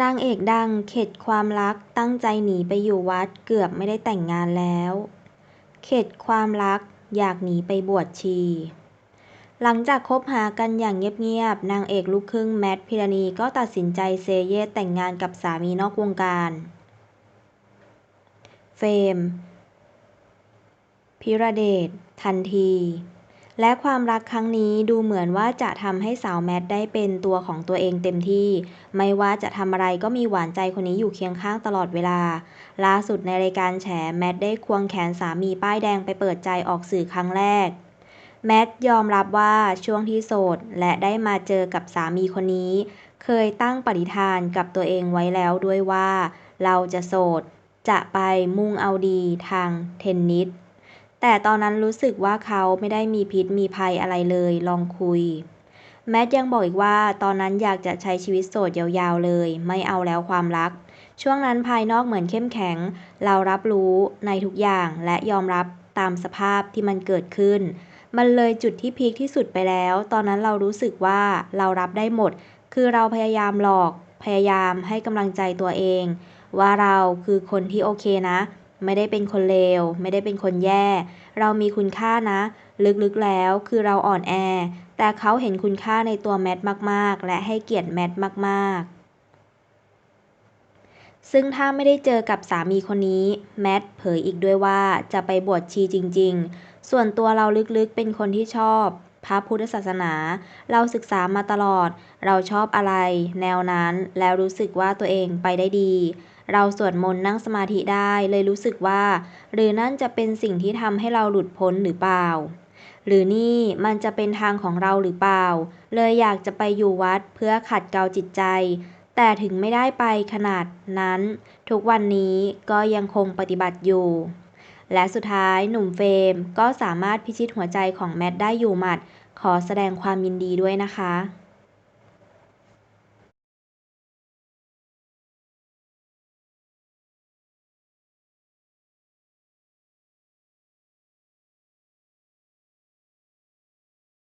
นางเอกดังเข็ดความรักตั้งใจหนีไปอยู่วัดเกือบไม่ได้แต่งงานแล้ว เข็ดความรักอยากหนีไปบวชชี หลังจากคบหากันอย่างเงียบๆ นางเอกลูกครึ่งแมทพิรณีก็ตัดสินใจเซเยสแต่งงานกับสามีนอกวงการ เฟรมพิระเดชทันที และความรักครั้งนี้ดูเหมือนว่าจะทำให้สาวแมทได้เป็นตัวของตัวเองเต็มที่ ไม่ว่าจะทำอะไรก็มีหวานใจคนนี้อยู่เคียงข้างตลอดเวลา ล่าสุดในรายการแฉแมทได้ควงแขนสามีป้ายแดงไปเปิดใจออกสื่อครั้งแรกแมทยอมรับว่าช่วงที่โสดและได้มาเจอกับสามีคนนี้ เคยตั้งปณิธานกับตัวเองไว้แล้วด้วยว่า เราจะโสด จะไปมุ่งเอาดีทางเทนนิส แต่ตอนนั้นรู้สึกว่าเขาไม่ได้มีพิษมีภัยอะไรเลย ลองคุย แมทยังบอกอีกว่า ตอนนั้นอยากจะใช้ชีวิตโสดยาวๆเลย ไม่เอาแล้วความรัก ช่วงนั้นภายนอกเหมือนเข้มแข็ง เรารับรู้ในทุกอย่างและยอมรับตามสภาพที่มันเกิดขึ้น มันเลยจุดที่พีคที่สุดไปแล้ว ตอนนั้นเรารู้สึกว่าเรารับได้หมด คือเราพยายามหลอก พยายามให้กำลังใจตัวเอง ว่าเราคือคนที่โอเคนะ ไม่ได้เป็นคนเลว ไม่ได้เป็นคนแย่ เรามีคุณค่านะ ลึกๆแล้วคือเราอ่อนแอ แต่เขาเห็นคุณค่าในตัวแมทมากๆ และให้เกียรติแมทมากๆ ซึ่งถ้าไม่ได้เจอกับสามีคนนี้ แมทเผยอีกด้วยว่าจะไปบวชชีจริง ๆ ส่วนตัวเราลึกๆเป็นคนที่ชอบพระพุทธศาสนา เราศึกษามาตลอด เราชอบอะไร แนวนั้นแล้วรู้สึกว่าตัวเองไปได้ดี เราสวดมนต์นั่งสมาธิได้เลยรู้สึกว่า หรือนั่นจะเป็นสิ่งที่ทำให้เราหลุดพ้นหรือเปล่า หรือนี่มันจะเป็นทางของเราหรือเปล่า เลยอยากจะไปอยู่วัดเพื่อขัดเกลาจิตใจ แต่ถึงไม่ได้ไปขนาดนั้น ทุกวันนี้ก็ยังคงปฏิบัติอยู่ และสุดท้ายหนุ่มเฟรมก็สามารถพิชิตหัวใจของแมทได้อยู่หมัด ขอแสดงความยินดีด้วยนะคะ